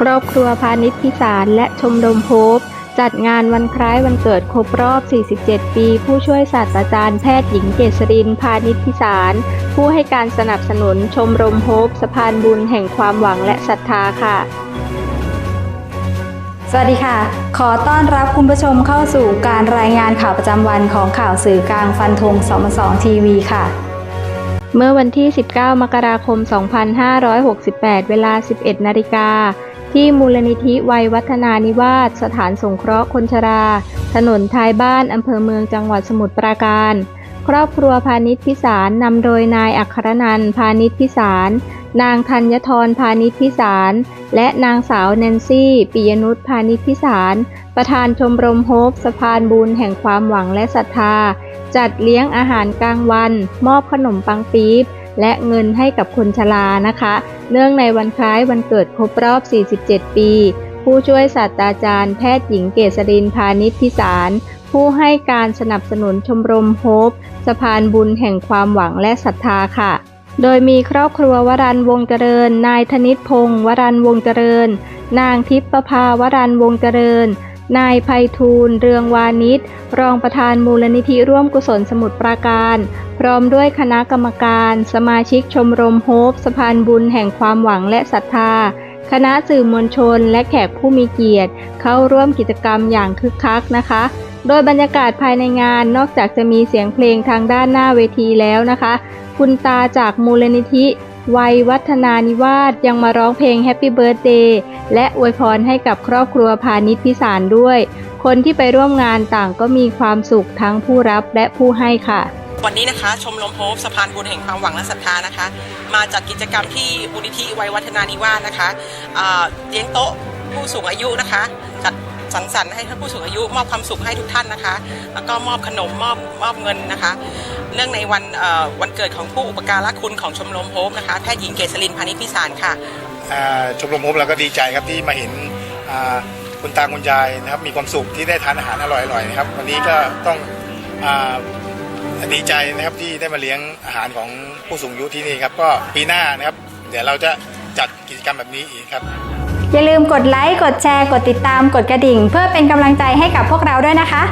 ครอบครัวพาณิชย์พิสารและชมรมโฮปจัดงานวันคล้ายวันเกิดครบรอบ 47 ปี ผู้ช่วยศาสตราจารย์แพทย์หญิงเกษรินพาณิชย์พิสาร ผู้ให้การสนับสนุนชมรมโฮปสะพานบุญแห่งความหวังและศรัทธาค่ะ สวัสดีค่ะ ขอต้อนรับคุณผู้ชมเข้าสู่การรายงานข่าวประจำวันของข่าวสื่อกลางฟันธงสมสองทีวีค่ะเมื่อวันที่ 19 มกราคม 2568 เวลา 11 นาฬิกา ที่มูลนิธิวัยวัฒนานิวาสสถานสงเคราะห์คนชรา ถนนท้ายบ้านอำเภอเมืองจังหวัดสมุทรปราการ ครอบครัวพาณิชพิสารนำโดยนายอัครนันพาณิชพิสาร นางธัญทรพาณิชพิสาร และนางสาวแนนซี่ปิยนุชพาณิชพิสาร ประธานชมรมโฮปสะพานบุญแห่งความหวังและศรัทธา จัดเลี้ยงอาหารกลางวัน มอบขนมปังปี๊บและเงินให้กับคนชรานะคะ เนื่องในวันคล้ายวันเกิดครบรอบ 47 ปี ผู้ช่วยศาสตราจารย์แพทย์หญิงเกษรินพาณิชพิสาร ผู้ให้การสนับสนุนชมรมโฮปสะพานบุญแห่งความหวังและศรัทธาค่ะ โดยมีครอบครัววรันวงเจริญ นายธนิตพงศ์วรันวงเจริญ นางทิพย์ประภาวรันวงเจริญนายไพฑูรย์เรืองวานิชรองประธานมูลนิธิร่วมกุศลสมุทรปราการ พร้อมด้วยคณะกรรมการ สมาชิกชมรมโฮปสะพานบุญแห่งความหวังและศรัทธา คณะสื่อมวลชนและแขกผู้มีเกียรติ เข้าร่วมกิจกรรมอย่างคึกคักนะคะ โดยบรรยากาศภายในงานนอกจากจะมีเสียงเพลงทางด้านหน้าเวทีแล้วนะคะ คุณตาจากมูลนิธิวัยวัฒนานิวาสยังมาร้องเพลง Happy Birthday และอวยพรให้กับครอบครัวพาณิชย์พิสารด้วย คนที่ไปร่วมงานต่างก็มีความสุขทั้งผู้รับและผู้ให้ค่ะ วันนี้นะคะชมรมโฮปสะพานบุญแห่งความหวังและศรัทธานะคะ มาจัดกิจกรรมที่มูลนิธิวัยวัฒนานิวาสนะคะเลี้ยงโต๊ะผู้สูงอายุนะคะ จัดสังสรรค์ให้ท่านผู้สูงอายุ มอบความสุขให้ทุกท่านนะคะ แล้วก็มอบขนมมอบมอบเงินนะคะเนื่องในวันวันเกิดของผู้อุปการะคุณของชมรมโฮปนะคะแพทย์หญิงเกษรินพานิชพิสารค่ะชมรมโฮปเราก็ดีใจครับที่มาเห็นคุณตาคุณยายนะครับมีความสุขที่ได้ทานอาหารอร่อยๆนะครับวันนี้ก็ต้องอ ดีใจนะครับที่ได้มาเลี้ยงอาหารของผู้สูงอายุที่นี่ครับ ก็ปีหน้านะครับ เดี๋ยวเราจะจัดกิจกรรมแบบนี้อีกครับ อย่าลืมกดไลค์ กดแชร์ กดติดตาม กดกระดิ่ง เพื่อเป็นกำลังใจให้กับพวกเราด้วยนะคะ